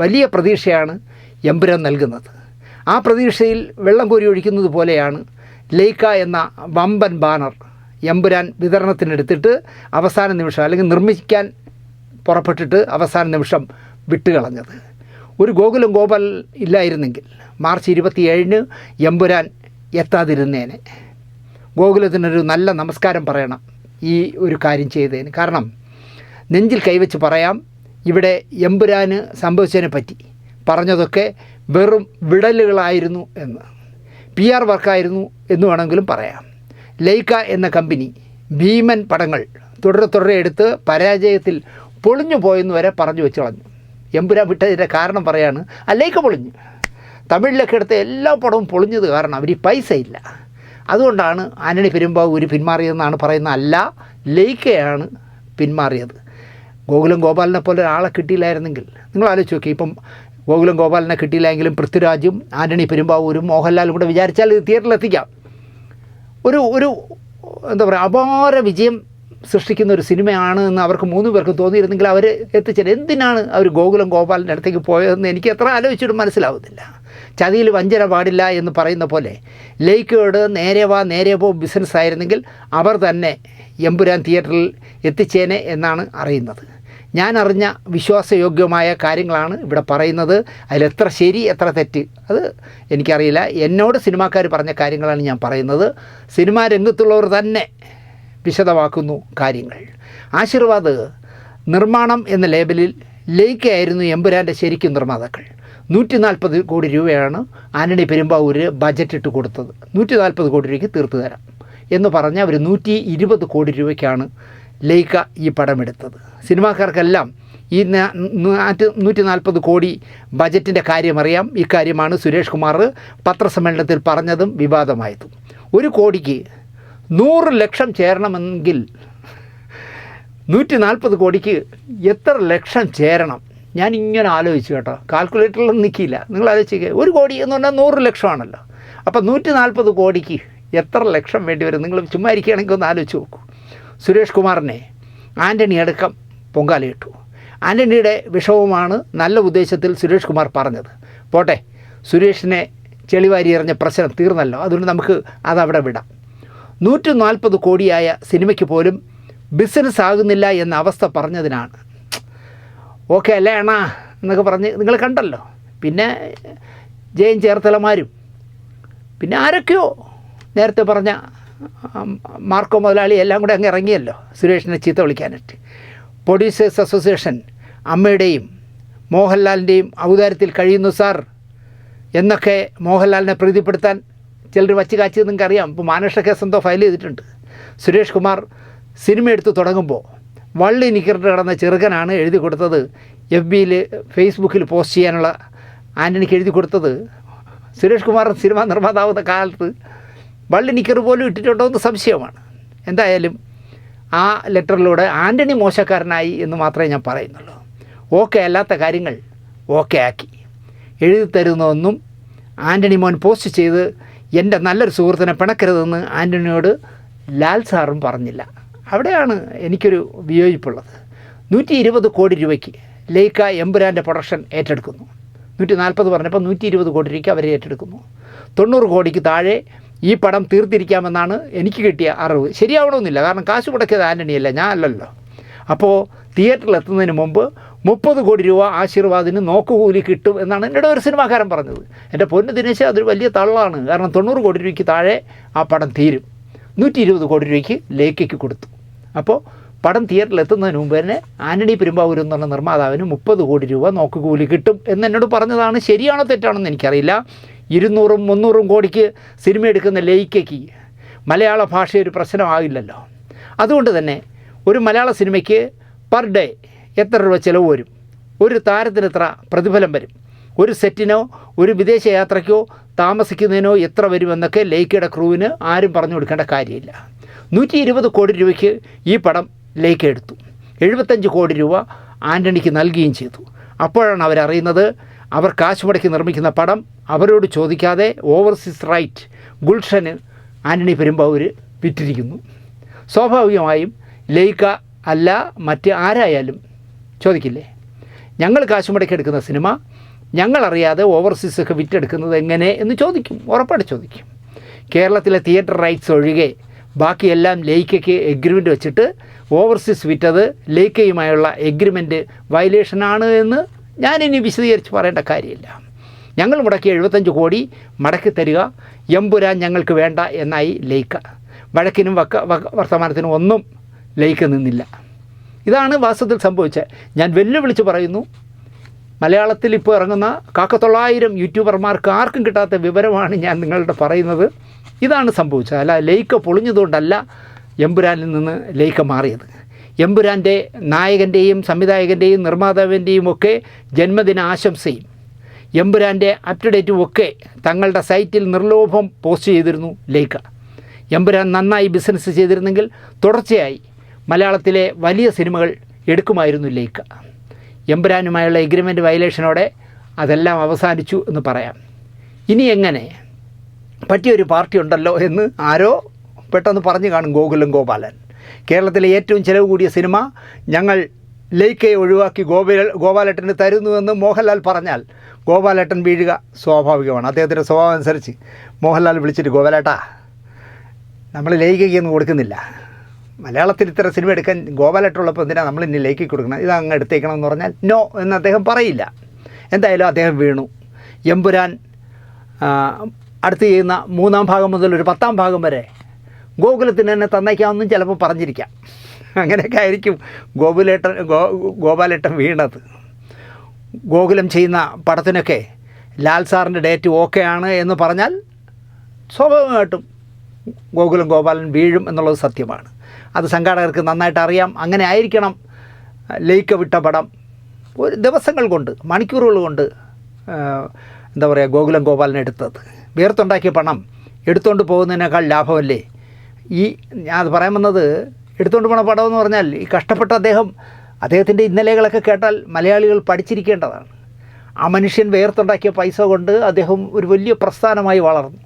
വലിയ പ്രതീക്ഷയാണ് എമ്പുരാൻ നൽകുന്നത്. ആ പ്രതീക്ഷയിൽ വെള്ളം കോരി ഒഴിക്കുന്നത് പോലെയാണ് ലൈക്ക എന്ന വമ്പൻ ബാനർ എമ്പുരാൻ വിതരണത്തിനെടുത്തിട്ട് അവസാന നിമിഷം അല്ലെങ്കിൽ നിർമ്മിക്കാൻ പുറപ്പെട്ടിട്ട് അവസാന നിമിഷം വിട്ടുകളഞ്ഞത്. ഒരു ഗോകുലം ഗോപാൽ ഇല്ലായിരുന്നെങ്കിൽ മാർച്ച് ഇരുപത്തിയേഴിന് എമ്പുരാൻ എത്താതിരുന്നേനെ. ഗോകുലത്തിനൊരു നല്ല നമസ്കാരം പറയണം. ഈ ഒരു കാര്യം ചെയ്തതിന്. കാരണം നെഞ്ചിൽ കൈവച്ച് പറയാം ഇവിടെ എമ്പുരാന് സംഭവിച്ചതിനെ പറ്റി. പറഞ്ഞതൊക്കെ വെറും വിടലുകളായിരുന്നു എന്ന്. പി ആർ വർക്കായിരുന്നു എന്ന് വേണമെങ്കിലും പറയാം. ലൈക്ക എന്ന കമ്പനി ഭീമൻ പടങ്ങൾ തുടരെ തുടരെ എടുത്ത് പരാജയത്തിൽ പൊളിഞ്ഞു പോയെന്ന് വരെ പറഞ്ഞു വെച്ച് കളഞ്ഞു. എമ്പുരാൻ വിട്ടതിന്റെ കാരണം പറയാണ് ആ ലൈക്ക പൊളിഞ്ഞു. തമിഴിലൊക്കെ എടുത്ത എല്ലാ പടവും പൊളിഞ്ഞത് കാരണം അവർ പൈസ ഇല്ല അതുകൊണ്ടാണ് ആന്റണി പെരുമ്പാവൂര് പിന്മാറിയതെന്നാണ് പറയുന്നത് അല്ല ലയിക്കയാണ് പിന്മാറിയത്. ഗോകുലം ഗോപാലിനെ പോലെ ഒരാളെ കിട്ടിയില്ലായിരുന്നെങ്കിൽ നിങ്ങൾ ആലോചിച്ച് നോക്കി ഇപ്പം ഗോകുലം ഗോപാലിനെ കിട്ടിയില്ലെങ്കിലും പൃഥ്വിരാജും ആന്റണി പെരുമ്പാവൂരും മോഹൻലാലും കൂടെ വിചാരിച്ചാൽ ഇത് തിയേറ്ററിൽ എത്തിക്കാം. ഒരു ഒരു എന്താ പറയുക അപാര വിജയം സൃഷ്ടിക്കുന്ന ഒരു സിനിമയാണ് എന്ന് അവർക്ക് മൂന്ന് പേർക്ക് തോന്നിയിരുന്നെങ്കിൽ അവർ എത്തിച്ചത് എന്തിനാണ് അവർ ഗോകുലം ഗോപാലിന്റെ അടുത്തേക്ക് പോയതെന്ന് എനിക്ക് എത്ര ആലോചിച്ചിട്ടും മനസ്സിലാവുന്നില്ല. ചതിയിൽ വഞ്ചന പാടില്ല എന്ന് പറയുന്ന പോലെ ലൈക്കോട് നേരെ വാ നേരെ പോ ബിസിനസ് ആയിരുന്നെങ്കിൽ അവർ തന്നെ എമ്പുരാൻ തിയേറ്ററിൽ എത്തിച്ചേനെ എന്നാണ് അറിയുന്നത്. ഞാൻ അറിഞ്ഞ വിശ്വാസയോഗ്യമായ കാര്യങ്ങളാണ് ഇവിടെ പറയുന്നത്. അതിലെത്ര ശരി എത്ര തെറ്റ് അത് എനിക്കറിയില്ല. എന്നോട് സിനിമാക്കാർ പറഞ്ഞ കാര്യങ്ങളാണ് ഞാൻ പറയുന്നത്. സിനിമാ രംഗത്തുള്ളവർ തന്നെ വിശദമാക്കുന്നു കാര്യങ്ങൾ. ആശീർവാദ് നിർമ്മാണം എന്ന ലേബലിൽ ലേക്കായിരുന്നു എമ്പുരാന്റെ ശരിക്കും നിർമ്മാതാക്കൾ. നൂറ്റി നാൽപ്പത് കോടി രൂപയാണ് ആന്റണി പെരുമ്പാവൂര് ബജറ്റ് ഇട്ട് കൊടുത്തത്. നൂറ്റി നാൽപ്പത് കോടി രൂപയ്ക്ക് തീർത്തു തരാം എന്ന് പറഞ്ഞ് അവർ നൂറ്റി ഇരുപത് കോടി രൂപയ്ക്കാണ് ലൈക്ക ഈ പടമെടുത്തത്. സിനിമാക്കാർക്കെല്ലാം ഈ നൂറ്റി നാൽപ്പത് കോടി ബജറ്റിന്റെ കാര്യമറിയാം. ഇക്കാര്യമാണ് സുരേഷ് കുമാർ പത്രസമ്മേളനത്തിൽ പറഞ്ഞതും വിവാദമായതും. ഒരു കോടിക്ക് നൂറ് ലക്ഷം ചേരണമെങ്കിൽ നൂറ്റി നാൽപ്പത് കോടിക്ക് എത്ര ലക്ഷം ചേരണം? ഞാൻ ഇങ്ങനെ ആലോചിച്ചു കേട്ടോ. കാൽക്കുലേറ്ററിലൊന്നും നിൽക്കില്ല നിങ്ങൾ ആലോചിക്കുക ഒരു കോടി എന്ന് പറഞ്ഞാൽ നൂറ് ലക്ഷമാണല്ലോ. അപ്പോൾ നൂറ്റി നാൽപ്പത് കോടിക്ക് എത്ര ലക്ഷം വേണ്ടി വരും? നിങ്ങൾ ചുമ്മാ ഇരിക്കുകയാണെങ്കിൽ ഒന്ന് ആലോചിച്ച് നോക്കൂ. സുരേഷ് കുമാറിനെ ആന്റണി അടക്കം പൊങ്കാലയിട്ടു. ആന്റണിയുടെ വിഷവുമാണ് നല്ല ഉദ്ദേശത്തിൽ സുരേഷ് കുമാർ പറഞ്ഞത്. പോട്ടെ സുരേഷിനെ ചെളിവാരി എറിഞ്ഞ പ്രശ്നം തീർന്നല്ലോ. അതുകൊണ്ട് നമുക്ക് അതവിടെ വിടാം. നൂറ്റി നാൽപ്പത് കോടിയായ സിനിമയ്ക്ക് പോലും ബിസിനസ് ആകുന്നില്ല എന്ന അവസ്ഥ പറഞ്ഞതിനാണ് ഓക്കെ അല്ലേ അണ്ണാ? എന്നൊക്കെ പറഞ്ഞ് നിങ്ങൾ കണ്ടല്ലോ. പിന്നെ ജയൻ ചേർത്തലമാരും. പിന്നെ ആരൊക്കെയോ നേരത്തെ പറഞ്ഞ മാർക്കോ മുതലാളി എല്ലാം കൂടെ അങ്ങ് ഇറങ്ങിയല്ലോ സുരേഷിനെ ചീത്ത വിളിക്കാനായിട്ട്. പ്രൊഡ്യൂസേഴ്സ് അസോസിയേഷൻ അമ്മയുടെയും മോഹൻലാലിന്റെയും ഔദാര്യത്തിൽ കഴിയുന്നു സാർ എന്നൊക്കെ മോഹൻലാലിനെ പ്രീതിപ്പെടുത്താൻ ചിലർ വച്ച് കാച്ചത് നിങ്ങൾക്കറിയാം. ഇപ്പോൾ മാനേഷ കേസ് എന്തോ ഫയൽ ചെയ്തിട്ടുണ്ട്. സുരേഷ് കുമാർ സിനിമ എടുത്ത് തുടങ്ങുമ്പോൾ വള്ളി നിക്കറിട്ട് കിടന്ന ചെറുക്കനാണ് എഴുതി കൊടുത്തത്. എഫ് ബിയിൽ ഫേസ്ബുക്കിൽ പോസ്റ്റ് ചെയ്യാനുള്ള ആന്റണിക്ക് എഴുതി കൊടുത്തത്. സുരേഷ് കുമാർ സിനിമ നിർമ്മാതാവുന്ന കാലത്ത് വള്ളി നിക്കർ പോലും ഇട്ടിട്ടുണ്ടോ എന്ന് സംശയമാണ്. എന്തായാലും ആ ലെറ്ററിലൂടെ ആന്റണി മോശക്കാരനായി എന്ന് മാത്രമേ ഞാൻ പറയുന്നുള്ളൂ. ഓക്കെ അല്ലാത്ത കാര്യങ്ങൾ ഓക്കെ ആക്കി. എഴുതി തരുന്നതൊന്നും ആന്റണി മോൻ പോസ്റ്റ് ചെയ്ത് എന്റെ നല്ലൊരു സുഹൃത്തിനെ പിണക്കരുതെന്ന് ആന്റണിയോട് ലാൽ സാറും പറഞ്ഞില്ല. അവിടെയാണ് എനിക്കൊരു വിയോജിപ്പുള്ളത്. നൂറ്റി ഇരുപത് കോടി രൂപയ്ക്ക് ലേക്ക എമ്പുരാന്റെ പ്രൊഡക്ഷൻ ഏറ്റെടുക്കുന്നു. നൂറ്റി നാൽപ്പത് പറഞ്ഞപ്പോൾ നൂറ്റി ഇരുപത് കോടി രൂപയ്ക്ക് അവർ ഏറ്റെടുക്കുന്നു. തൊണ്ണൂറ് കോടിക്ക് താഴെ ഈ പടം തീർത്തിരിക്കാമെന്നാണ് എനിക്ക് കിട്ടിയ അറിവ്. ശരിയാവണമെന്നില്ല. കാരണം കാശ് മുടക്കിയത് ആന്റണിയല്ല ഞാൻ അല്ലല്ലോ. അപ്പോൾ തിയേറ്ററിൽ എത്തുന്നതിന് മുമ്പ് മുപ്പത് കോടി രൂപ ആശീർവാദിന് നോക്കുകൂലി കിട്ടും എന്നാണ് എന്റെ ഒരു സിനിമാക്കാരൻ പറഞ്ഞത്. എന്റെ പൊന്ന് ദിനേശ് അതൊരു വലിയ തള്ളാണ്. കാരണം തൊണ്ണൂറ് കോടി രൂപയ്ക്ക് താഴെ ആ പടം തീരും. നൂറ്റി ഇരുപത് കോടി രൂപയ്ക്ക് ലേക്കയ്ക്ക് കൊടുത്തു. അപ്പോൾ പടം തിയേറ്ററിൽ എത്തുന്നതിന് മുമ്പ് തന്നെ ആന്റണി പെരുമ്പാവൂർ എന്ന് പറഞ്ഞ നിർമ്മാതാവിന് മുപ്പത് കോടി രൂപ നോക്കുകൂലി കിട്ടും എന്ന് എന്നോട് പറഞ്ഞതാണ്. ശരിയാണോ തെറ്റാണെന്ന് എനിക്കറിയില്ല. ഇരുന്നൂറും മുന്നൂറും കോടിക്ക് സിനിമ എടുക്കുന്ന ലയിക്കയ്ക്ക് മലയാള ഭാഷ ഒരു പ്രശ്നമാകില്ലല്ലോ. അതുകൊണ്ട് തന്നെ ഒരു മലയാള സിനിമയ്ക്ക് പെർ ഡേ എത്ര രൂപ ചിലവ് വരും? ഒരു താരത്തിന് എത്ര പ്രതിഫലം വരും? ഒരു സെറ്റിനോ ഒരു വിദേശ യാത്രയ്ക്കോ താമസിക്കുന്നതിനോ എത്ര വരുമെന്നൊക്കെ ലൈക്കയുടെ ക്രൂവിന് ആരും പറഞ്ഞു കൊടുക്കേണ്ട കാര്യമില്ല. നൂറ്റി ഇരുപത് കോടി രൂപയ്ക്ക് ഈ പടം ലേക്കെടുത്തു എഴുപത്തഞ്ച് കോടി രൂപ ആന്റണിക്ക് നൽകുകയും ചെയ്തു. അപ്പോഴാണ് അവരറിയുന്നത് അവർ കാശ് മുടക്കി നിർമ്മിക്കുന്ന പടം അവരോട് ചോദിക്കാതെ ഓവർസീസ് റൈറ്റ് ഗുൽഷന് ആന്റണി പെരുമ്പാവൂർ വിറ്റിരിക്കുന്നു. സ്വാഭാവികമായും ലൈക്ക അല്ല മറ്റ് ആരായാലും ചോദിക്കില്ലേ? ഞങ്ങൾ കാശ് മുടക്കി എടുക്കുന്ന സിനിമ ഞങ്ങളറിയാതെ ഓവർസീസൊക്കെ വിറ്റെടുക്കുന്നത് എങ്ങനെ എന്ന് ചോദിക്കും ഉറപ്പായിട്ട് ചോദിക്കും. കേരളത്തിലെ തിയേറ്റർ റൈറ്റ്സ് ഒഴികെ ബാക്കിയെല്ലാം ലേക്കയ്ക്ക് എഗ്രിമെന്റ് വെച്ചിട്ട് ഓവർസീസ് വിറ്റത് ലേക്കയുമായുള്ള എഗ്രിമെന്റ് വയലേഷനാണ് എന്ന് ഞാനിനി വിശദീകരിച്ച് പറയേണ്ട കാര്യമില്ല. ഞങ്ങൾ മുടക്കിയ എഴുപത്തഞ്ച് കോടി മടക്കി തരിക എമ്പുരാൻ ഞങ്ങൾക്ക് വേണ്ട എന്നായി ലേക്ക വഴക്കിനും വക്ക വർത്തമാനത്തിനും ഒന്നും ലേക്ക നിന്നില്ല. ഇതാണ് വാസ്തവത്തിൽ സംഭവിച്ചത്. ഞാൻ വെല്ലുവിളിച്ച് പറയുന്നു മലയാളത്തിൽ ഇപ്പോൾ ഇറങ്ങുന്ന കാക്കത്തൊള്ളായിരം യൂട്യൂബർമാർക്ക് ആർക്കും കിട്ടാത്ത വിവരമാണ് ഞാൻ നിങ്ങളുടെ പറയുന്നത്. ഇതാണ് സംഭവിച്ചത്. അല്ല ലേക്ക പൊളിഞ്ഞതുകൊണ്ടല്ല എമ്പുരാനിൽ നിന്ന് ലേക്ക മാറിയത്. എമ്പുരാന്റെ നായകന്റെയും സംവിധായകന്റെയും നിർമ്മാതാവിന്റെയും ഒക്കെ ജന്മദിന ആശംസയും എമ്പുരാന്റെ അപ് ടു ഡേറ്റും ഒക്കെ തങ്ങളുടെ സൈറ്റിൽ നിർലോഭം പോസ്റ്റ് ചെയ്തിരുന്നു ലൈക്ക എമ്പുരാൻ നന്നായി ബിസിനസ് ചെയ്തിരുന്നെങ്കിൽ തുടർച്ചയായി മലയാളത്തിലെ വലിയ സിനിമകൾ എടുക്കുമായിരുന്നു ലൈക്ക എമ്പുരാനുമായുള്ള എഗ്രിമെന്റ് വയലേഷനോടെ അതെല്ലാം അവസാനിച്ചു എന്ന് പറയാം. ഇനി എങ്ങനെ പറ്റിയൊരു പാർട്ടി ഉണ്ടല്ലോ എന്ന് ആരോ പെട്ടെന്ന് പറഞ്ഞു കാണും ഗോകുലം ഗോപാലൻ. കേരളത്തിലെ ഏറ്റവും ചിലവ് കൂടിയ സിനിമ ഞങ്ങൾ ലൈക്കയെ ഒഴിവാക്കി ഗോപാല ഗോപാലേട്ടന് തരുന്നുവെന്ന് മോഹൻലാൽ പറഞ്ഞാൽ ഗോപാലേട്ടൻ വീഴുക സ്വാഭാവികമാണ്. അദ്ദേഹത്തിന്റെ സ്വഭാവം അനുസരിച്ച് മോഹൻലാൽ വിളിച്ചിട്ട് ഗോപാലേട്ടാ നമ്മൾ ലൈകയ്ക്കൊന്നും കൊടുക്കുന്നില്ല. മലയാളത്തിൽ ഇത്ര സിനിമ എടുക്കാൻ ഗോപാലേട്ടുള്ളപ്പോൾ എന്തിനാ നമ്മൾ ഇനി ലൈക്കി കൊടുക്കണം ഇത് അങ്ങ് എടുത്തേക്കണം എന്ന് പറഞ്ഞാൽ നോ എന്ന് അദ്ദേഹം പറയില്ല. എന്തായാലും അദ്ദേഹം വീണു. എമ്പുരാൻ അടുത്ത് ചെയ്യുന്ന മൂന്നാം ഭാഗം മുതൽ ഒരു പത്താം ഭാഗം വരെ ഗോകുലത്തിന് തന്നെ തന്നേക്കാമെന്നും ചിലപ്പോൾ പറഞ്ഞിരിക്കാം. അങ്ങനെയൊക്കെ ആയിരിക്കും ഗോകുലേട്ടൻ ഗോ ഗോപാലേട്ടൻ വീണത്. ഗോകുലം ചെയ്യുന്ന പടത്തിനൊക്കെ ലാൽ സാറിന്റെ ഡേറ്റ് ഓക്കെ ആണ് എന്ന് പറഞ്ഞാൽ സ്വാഭാവികമായിട്ടും ഗോകുലം ഗോപാലൻ വീഴും എന്നുള്ളത് സത്യമാണ്. അത് സംഘാടകർക്ക് നന്നായിട്ട് അറിയാം. അങ്ങനെ ആയിരിക്കണം ലയിക്ക വിട്ട പടം. ഒരു ദിവസങ്ങൾ കൊണ്ട് മണിക്കൂറുകൾ കൊണ്ട് എന്താ പറയുക ഗോകുലം ഗോപാലൻ എടുത്തത്. വേർത്തുണ്ടാക്കിയ പണം എടുത്തുകൊണ്ട് പോകുന്നതിനേക്കാൾ ലാഭമല്ലേ? ഈ ഞാൻ അത് പറയാൻ വന്നത് എടുത്തുകൊണ്ട് പോണ പടം എന്ന് പറഞ്ഞാൽ ഈ കഷ്ടപ്പെട്ട അദ്ദേഹം അദ്ദേഹത്തിന്റെ ഇന്നലകളൊക്കെ കേട്ടാൽ മലയാളികൾ പഠിച്ചിരിക്കേണ്ടതാണ്. ആ മനുഷ്യൻ വേർത്തുണ്ടാക്കിയ പൈസ കൊണ്ട് അദ്ദേഹം ഒരു വലിയ പ്രസ്ഥാനമായി വളർന്നു.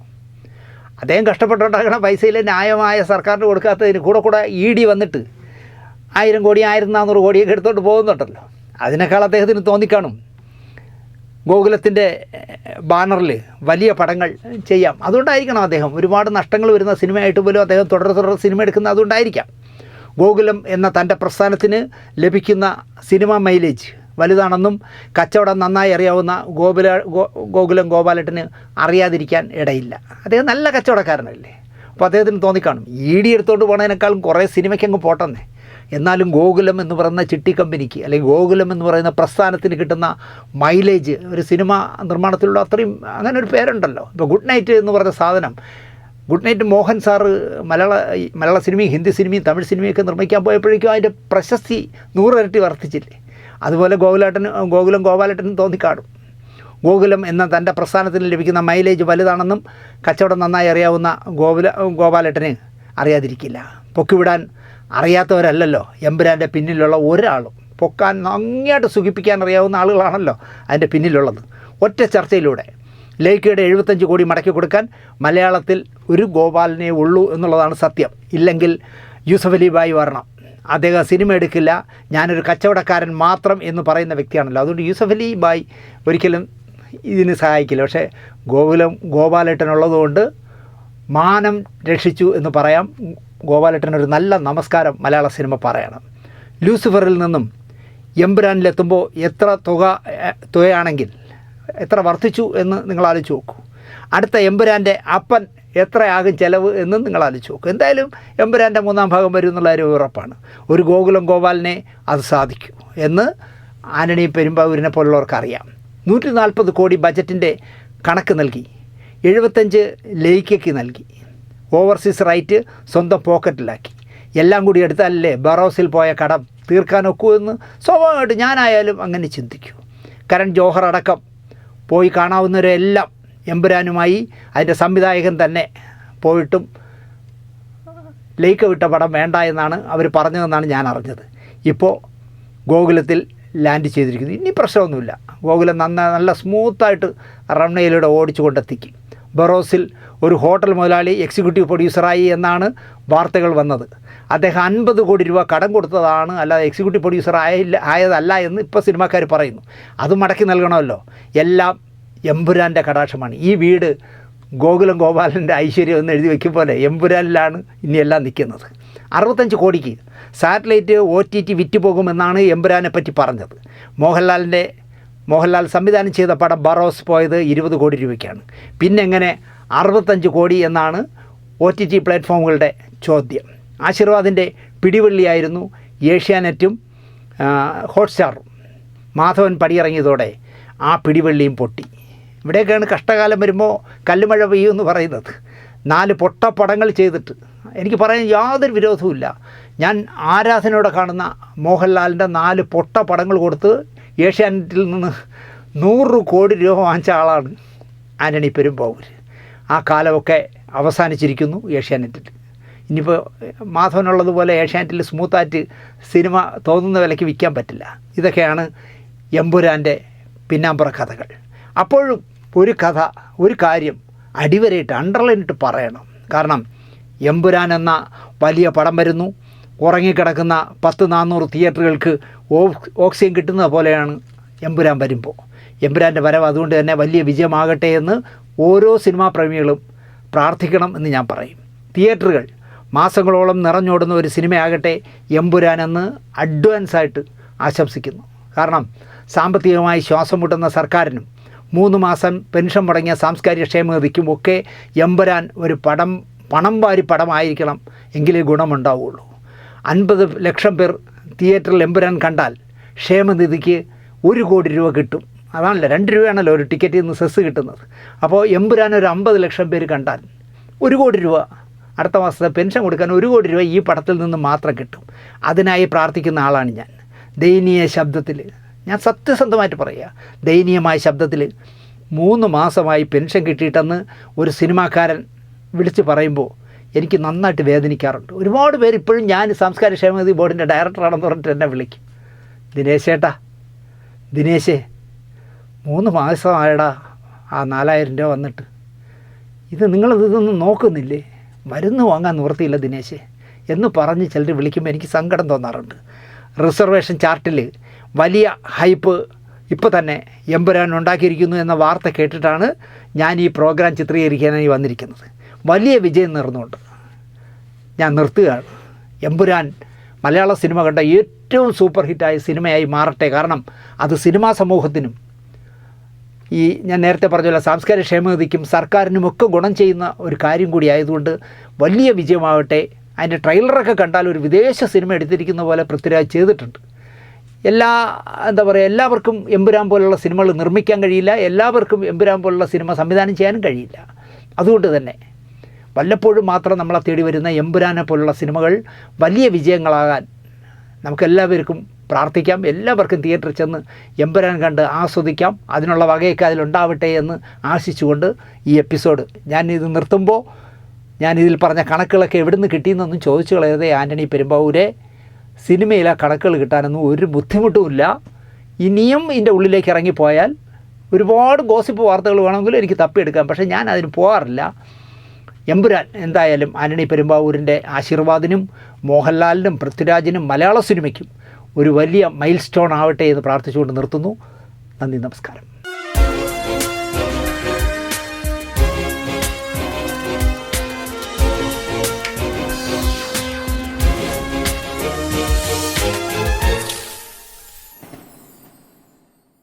അദ്ദേഹം കഷ്ടപ്പെട്ടുണ്ടാക്കുന്ന പൈസയിൽ ന്യായമായ സർക്കാരിന് കൊടുക്കാത്തതിന് കൂടെ കൂടെ ഇ ഡി വന്നിട്ട് ആയിരം കോടി ആയിരത്തി നാനൂറ് കോടിയൊക്കെ എടുത്തോണ്ട് പോകുന്നുണ്ടല്ലോ. അതിനേക്കാൾ അദ്ദേഹത്തിന് തോന്നിക്കാണും. ഗോകുലത്തിന്റെ ബാനറിൽ വലിയ പടങ്ങൾ ചെയ്യാം. അതുകൊണ്ടായിരിക്കണം അദ്ദേഹം. ഒരുപാട് നഷ്ടങ്ങൾ വരുന്ന സിനിമയായിട്ട് പോലും അദ്ദേഹം തുടർ തുടർ സിനിമ എടുക്കുന്നത് അതുകൊണ്ടായിരിക്കാം. ഗോകുലം എന്ന തന്റെ പ്രസ്ഥാനത്തിന് ലഭിക്കുന്ന സിനിമ മൈലേജ് വലുതാണെന്നും കച്ചവടം നന്നായി അറിയാവുന്ന ഗോകുല ഗോ ഗോകുലം ഗോപാലട്ടന് അറിയാതിരിക്കാൻ ഇടയില്ല. അദ്ദേഹം നല്ല കച്ചവടക്കാരനല്ലേ? അപ്പോൾ അദ്ദേഹത്തിന് തോന്നിക്കാണും. ഇ ഡി എടുത്തോണ്ട് പോണതിനേക്കാളും കുറേ സിനിമയ്ക്ക് അങ്ങ് പോട്ടെന്നേ. എന്നാലും ഗോകുലം എന്ന് പറയുന്ന ചിട്ടി കമ്പനിക്ക് അല്ലെങ്കിൽ ഗോകുലം എന്ന് പറയുന്ന പ്രസ്ഥാനത്തിന് കിട്ടുന്ന മൈലേജ് ഒരു സിനിമ നിർമ്മാണത്തിലുള്ള അത്രയും അങ്ങനെ ഒരു പേരുണ്ടല്ലോ. ഇപ്പോൾ ഗുഡ് നൈറ്റ് എന്ന് പറഞ്ഞ സാധനം ഗുഡ് നൈറ്റ് മോഹൻ സാറ് മലയാള മലയാള സിനിമയും ഹിന്ദി സിനിമയും തമിഴ് സിനിമയൊക്കെ നിർമ്മിക്കാൻ പോയപ്പോഴേക്കും അതിന്റെ പ്രശസ്തി നൂറിരട്ടി വർദ്ധിച്ചില്ലേ. അതുപോലെ ഗോകുലേട്ടന് ഗോകുലം ഗോപാലേട്ടനും തോന്നിക്കാടും ഗോകുലം എന്ന തന്റെ പ്രസ്ഥാനത്തിന് ലഭിക്കുന്ന മൈലേജ് വലുതാണെന്നും കച്ചവടം നന്നായി അറിയാവുന്ന ഗോകുല ഗോപാലേട്ടന് അറിയാതിരിക്കില്ല. പൊക്കിവിടാൻ അറിയാത്തവരല്ലല്ലോ. എമ്പുരാന്റെ പിന്നിലുള്ള ഒരാളും. പൊക്കാൻ നന്നായിട്ട് സുഖിപ്പിക്കാൻ അറിയാവുന്ന ആളുകളാണല്ലോ അതിന്റെ പിന്നിലുള്ളത്. ഒറ്റ ചർച്ചയിലൂടെ. ലേഖയുടെ എഴുപത്തഞ്ച് കോടി മടക്കി കൊടുക്കാൻ മലയാളത്തിൽ ഒരു ഗോപാലിനെ ഉള്ളൂ എന്നുള്ളതാണ് സത്യം. ഇല്ലെങ്കിൽ യൂസഫ് അലി ബായി വരണം. അദ്ദേഹം സിനിമ എടുക്കില്ല. ഞാനൊരു കച്ചവടക്കാരൻ മാത്രം എന്ന് പറയുന്ന വ്യക്തിയാണല്ലോ. അതുകൊണ്ട് യൂസഫ് അലി ബായ് ഒരിക്കലും ഇതിന് സഹായിക്കില്ല. പക്ഷേ ഗോകുലം ഗോപാലേട്ടനുള്ളതുകൊണ്ട് മാനം രക്ഷിച്ചു എന്ന് പറയാം. ഗോപാലേട്ടൻ ഒരു നല്ല നമസ്കാരം മലയാള സിനിമ പറയണം. ലൂസിഫറിൽ നിന്നും എമ്പുരാനിലെത്തുമ്പോൾ എത്ര തുക തുകയാണെങ്കിൽ എത്ര വർദ്ധിച്ചു എന്ന് നിങ്ങൾ ആലോചിച്ച് നോക്കൂ. അടുത്ത എമ്പുരാന്റെ അപ്പൻ എത്രയാകും ചിലവ് എന്ന് നിങ്ങൾ ആലോചിച്ച് നോക്കും. എന്തായാലും എമ്പുരാന്റെ മൂന്നാം ഭാഗം വരും എന്നുള്ള ഒരു ഉറപ്പാണ്. ഒരു ഗോകുലം ഗോപാലിനെ അത് സാധിക്കൂ എന്ന് ആന്റണി പെരുമ്പാവൂരിനെ പോലുള്ളവർക്ക് അറിയാം. നൂറ്റി നാൽപ്പത് കോടി ബജറ്റിന്റെ കണക്ക് നൽകി. എഴുപത്തഞ്ച് ലേഖയ്ക്ക് നൽകി. ഓവർസീസ് റൈറ്റ് സ്വന്തം പോക്കറ്റിലാക്കി. എല്ലാം കൂടി എടുത്താലല്ലേ ബറോസിൽ പോയ കടം തീർക്കാൻ എന്ന് സ്വാഭാവികമായിട്ട് ഞാനായാലും അങ്ങനെ ചിന്തിക്കൂ. കരൺ ജോഹർ അടക്കം പോയി കാണാവുന്നവരെല്ലാം എമ്പുരാനുമായി അതിന്റെ സംവിധായകൻ തന്നെ പോയിട്ടും ലൈക്ക് വിട്ട പടം വേണ്ട എന്നാണ് അവർ പറഞ്ഞതെന്നാണ് ഞാൻ അറിഞ്ഞത്. ഇപ്പോൾ ഗോകുലത്തിൽ ലാൻഡ് ചെയ്തിരിക്കുന്നു. ഇനി പ്രശ്നമൊന്നുമില്ല. ഗോകുലം നന്ന നല്ല സ്മൂത്തായിട്ട് റൺവേയിലൂടെ ഓടിച്ചു കൊണ്ടെത്തിക്കും ബറോസിൽ ഒരു ഹോട്ടൽ മുതലാളി എക്സിക്യൂട്ടീവ് പ്രൊഡ്യൂസറായി എന്നാണ് വാർത്തകൾ വന്നത്. അദ്ദേഹം അൻപത് കോടി രൂപ കടം കൊടുത്തതാണ്. അല്ലാതെ എക്സിക്യൂട്ടീവ് പ്രൊഡ്യൂസർ ആയില്ല ആയതല്ല എന്ന് ഇപ്പോൾ സിനിമാക്കാർ പറയുന്നു. അത് മടക്കി നൽകണമല്ലോ. എല്ലാം എമ്പുരാന്റെ കടാക്ഷമാണ്. ഈ വീട് ഗോകുലം ഗോപാലന്റെ ഐശ്വര്യം എന്ന് എഴുതി വയ്ക്കും പോലെ എമ്പുരാനിലാണ് ഇനിയെല്ലാം നിൽക്കുന്നത്. അറുപത്തഞ്ച് കോടിക്ക് സാറ്റലൈറ്റ് ഒ ടി ടി വിറ്റുപോകുമെന്നാണ് എമ്പുരാനെ പറ്റി പറഞ്ഞത്. മോഹൻലാലിന്റെ മോഹൻലാൽ സംവിധാനം ചെയ്ത പടം ബറോസ് പോയത് ഇരുപത് കോടി രൂപയ്ക്കാണ്. പിന്നെ എങ്ങനെ അറുപത്തഞ്ച് കോടി എന്നാണ് ഒ ടി ടി പ്ലാറ്റ്ഫോമുകളുടെ ചോദ്യം. ആശീർവാദിന്റെ പിടിവള്ളിയായിരുന്നു ഏഷ്യാനെറ്റും ഹോട്ട്സ്റ്റാറും. മാധവൻ പടിയിറങ്ങിയതോടെ ആ പിടിവള്ളിയും പൊട്ടി. ഇവിടെയൊക്കെയാണ് കഷ്ടകാലം വരുമ്പോൾ കല്ലുമഴ പെയ്യുമെന്ന് പറയുന്നത്. നാല് പൊട്ട പടങ്ങൾ ചെയ്തിട്ട്. എനിക്ക് പറയാൻ യാതൊരു വിരോധവുമില്ല. ഞാൻ ആരാധനയോടെ കാണുന്ന മോഹൻലാലിന്റെ നാല് പൊട്ട പടങ്ങൾ കൊടുത്ത് ഏഷ്യാനെറ്റിൽ നിന്ന് നൂറ് കോടി രൂപ വാങ്ങിച്ച ആളാണ് ആന്റണി പെരുമ്പാവൂർ ആ കാലമൊക്കെ അവസാനിച്ചിരിക്കുന്നു ഏഷ്യാനെറ്റിൽ. ഇനിയിപ്പോൾ മാധവനുള്ളതുപോലെ ഏഷ്യാനെറ്റിൽ സ്മൂത്തായിട്ട് സിനിമ തോന്നുന്ന വിലയ്ക്ക് വിൽക്കാൻ പറ്റില്ല. ഇതൊക്കെയാണ് എമ്പുരാന്റെ പിന്നാമ്പുറ കഥകൾ. അപ്പോഴും ഒരു കഥ ഒരു കാര്യം അടിവരയിട്ട് അണ്ടർലൈനിട്ട് പറയണം. കാരണം എമ്പുരാൻ എന്ന വലിയ പടം വരുന്നു. ഉറങ്ങിക്കിടക്കുന്ന പത്ത് നാനൂറ് തിയേറ്ററുകൾക്ക് ഓക്സിജൻ കിട്ടുന്നത് പോലെയാണ് എമ്പുരാൻ വരുമ്പോൾ എമ്പുരാന്റെ വരവ് അതുകൊണ്ട് തന്നെ വലിയ വിജയമാകട്ടെ എന്ന് ഓരോ സിനിമാ പ്രേമികളും പ്രാർത്ഥിക്കണം എന്ന് ഞാൻ പറയും. തിയേറ്ററുകൾ മാസങ്ങളോളം നിറഞ്ഞോടുന്ന ഒരു സിനിമയാകട്ടെ എമ്പുരാൻ എന്ന് അഡ്വാൻസായിട്ട് ആശംസിക്കുന്നു. കാരണം സാമ്പത്തികമായി ശ്വാസം മുട്ടുന്ന സർക്കാരിനും മൂന്ന് മാസം പെൻഷൻ മുടങ്ങിയ സാംസ്കാരിക ക്ഷേമനിധിക്കും ഒക്കെ എമ്പുരാൻ ഒരു പടം പണം വാരി പടമായിരിക്കണം എങ്കിലേ ഗുണമുണ്ടാവുകയുള്ളൂ അൻപത് ലക്ഷം പേർ തിയേറ്ററിൽ എമ്പുരാൻ കണ്ടാൽ ക്ഷേമനിധിക്ക് ഒരു കോടി രൂപ കിട്ടും. അതാണല്ലോ രണ്ട് രൂപയാണല്ലോ ഒരു ടിക്കറ്റിൽ നിന്ന് സെസ് കിട്ടുന്നത്. അപ്പോൾ എമ്പുരാൻ ഒരു അമ്പത് ലക്ഷം പേര് കണ്ടാൽ ഒരു കോടി രൂപ അടുത്ത മാസത്തെ പെൻഷൻ കൊടുക്കാൻ ഒരു കോടി രൂപ ഈ പടത്തിൽ നിന്ന് മാത്രം കിട്ടും. അതിനായി പ്രാർത്ഥിക്കുന്ന ആളാണ് ഞാൻ. ദയനീയ ശബ്ദത്തിൽ ഞാൻ സത്യസന്ധമായിട്ട് പറയുക ദയനീയമായ ശബ്ദത്തിൽ മൂന്ന് മാസമായി പെൻഷൻ കിട്ടിയിട്ടെന്ന് ഒരു സിനിമാക്കാരൻ വിളിച്ച് പറയുമ്പോൾ എനിക്ക് നന്നായിട്ട് വേദനിക്കാറുണ്ട്. ഒരുപാട് പേര് ഇപ്പോഴും ഞാൻ സാംസ്കാരിക ക്ഷേമനിധി ബോർഡിന്റെ ഡയറക്ടറാണെന്ന് പറഞ്ഞിട്ട് എന്നെ വിളിക്കും. ദിനേശ് ചേട്ടാ ദിനേശേ മൂന്ന് മാസമായടാ ആ നാലായിരം രൂപ വന്നിട്ട്. ഇത് നിങ്ങളിതൊന്നും നോക്കുന്നില്ലേ? മരുന്ന് വാങ്ങാൻ നിവർത്തിയില്ല ദിനേശേ. എന്ന് പറഞ്ഞ് ചിലർ വിളിക്കുമ്പോൾ എനിക്ക് സങ്കടം തോന്നാറുണ്ട്. റിസർവേഷൻ ചാർട്ടിൽ വലിയ ഹൈപ്പ് ഇപ്പോൾ തന്നെ എമ്പുരാൻ ഉണ്ടാക്കിയിരിക്കുന്നു എന്ന വാർത്ത കേട്ടിട്ടാണ് ഞാൻ ഈ പ്രോഗ്രാം ചിത്രീകരിക്കാനായി വന്നിരിക്കുന്നത്. വലിയ വിജയം നേർന്നുകൊണ്ട് ഞാൻ നിർത്തുകയാണ്. എമ്പുരാൻ മലയാള സിനിമ കണ്ട ഏറ്റവും സൂപ്പർ ഹിറ്റായ സിനിമയായി മാറട്ടെ. കാരണം അത് സിനിമാ സമൂഹത്തിനും ഈ ഞാൻ നേരത്തെ പറഞ്ഞ സാംസ്കാരിക ക്ഷേമനിധിക്കും സർക്കാരിനുമൊക്കെ ഗുണം ചെയ്യുന്ന ഒരു കാര്യം കൂടി ആയതുകൊണ്ട് വലിയ വിജയമാവട്ടെ. അതിന്റെ ട്രെയിലറൊക്കെ കണ്ടാൽ ഒരു വിദേശ സിനിമ എടുത്തിരിക്കുന്ന പോലെ പൃഥ്വിരാജ് ചെയ്തിട്ടുണ്ട്. എല്ലാ എന്താ പറയുക എല്ലാവർക്കും എമ്പുരാൻ പോലുള്ള സിനിമകൾ നിർമ്മിക്കാൻ കഴിയില്ല. എല്ലാവർക്കും എമ്പുരാൻ പോലുള്ള സിനിമ സംവിധാനം ചെയ്യാനും കഴിയില്ല. അതുകൊണ്ട് തന്നെ വല്ലപ്പോഴും മാത്രം നമ്മളെ തേടി വരുന്ന എമ്പുരാനെ പോലുള്ള സിനിമകൾ വലിയ വിജയങ്ങളാകാൻ നമുക്കെല്ലാവർക്കും പ്രാർത്ഥിക്കാം. എല്ലാവർക്കും തിയേറ്ററിൽ ചെന്ന് എമ്പുരാൻ കണ്ട് ആസ്വദിക്കാം. അതിനുള്ള വകയൊക്കെ അതിലുണ്ടാവട്ടെ എന്ന് ആശിച്ചുകൊണ്ട് ഈ എപ്പിസോഡ് ഞാൻ ഇത് നിർത്തുമ്പോൾ ഞാൻ ഇതിൽ പറഞ്ഞ കണക്കുകളൊക്കെ എവിടെ നിന്ന് കിട്ടിയെന്നൊന്നും ചോദിച്ചു കളയതേ ആന്റണി പെരുമ്പാവൂരെ സിനിമയിലെ കണക്കുകൾ കിട്ടാനൊന്നും ഒരു ബുദ്ധിമുട്ടുമില്ല. ഇനിയും ഇതിന്റെ ഉള്ളിലേക്ക് ഇറങ്ങിപ്പോയാൽ ഒരുപാട് ഗോസിപ്പ് വാർത്തകൾ വേണമെങ്കിലും എനിക്ക് തപ്പിയെടുക്കാം. പക്ഷേ ഞാൻ അതിന് പോകാറില്ല. എമ്പുരാൻ എന്തായാലും ആന്റണി പെരുമ്പാവൂരിന്റെ ആശീർവാദിനും മോഹൻലാലിനും പൃഥ്വിരാജിനും മലയാള സിനിമയ്ക്കും ഒരു വലിയ മൈൽ സ്റ്റോൺ ആവട്ടെ എന്ന് പ്രാർത്ഥിച്ചുകൊണ്ട് നിർത്തുന്നു. നന്ദി നമസ്കാരം.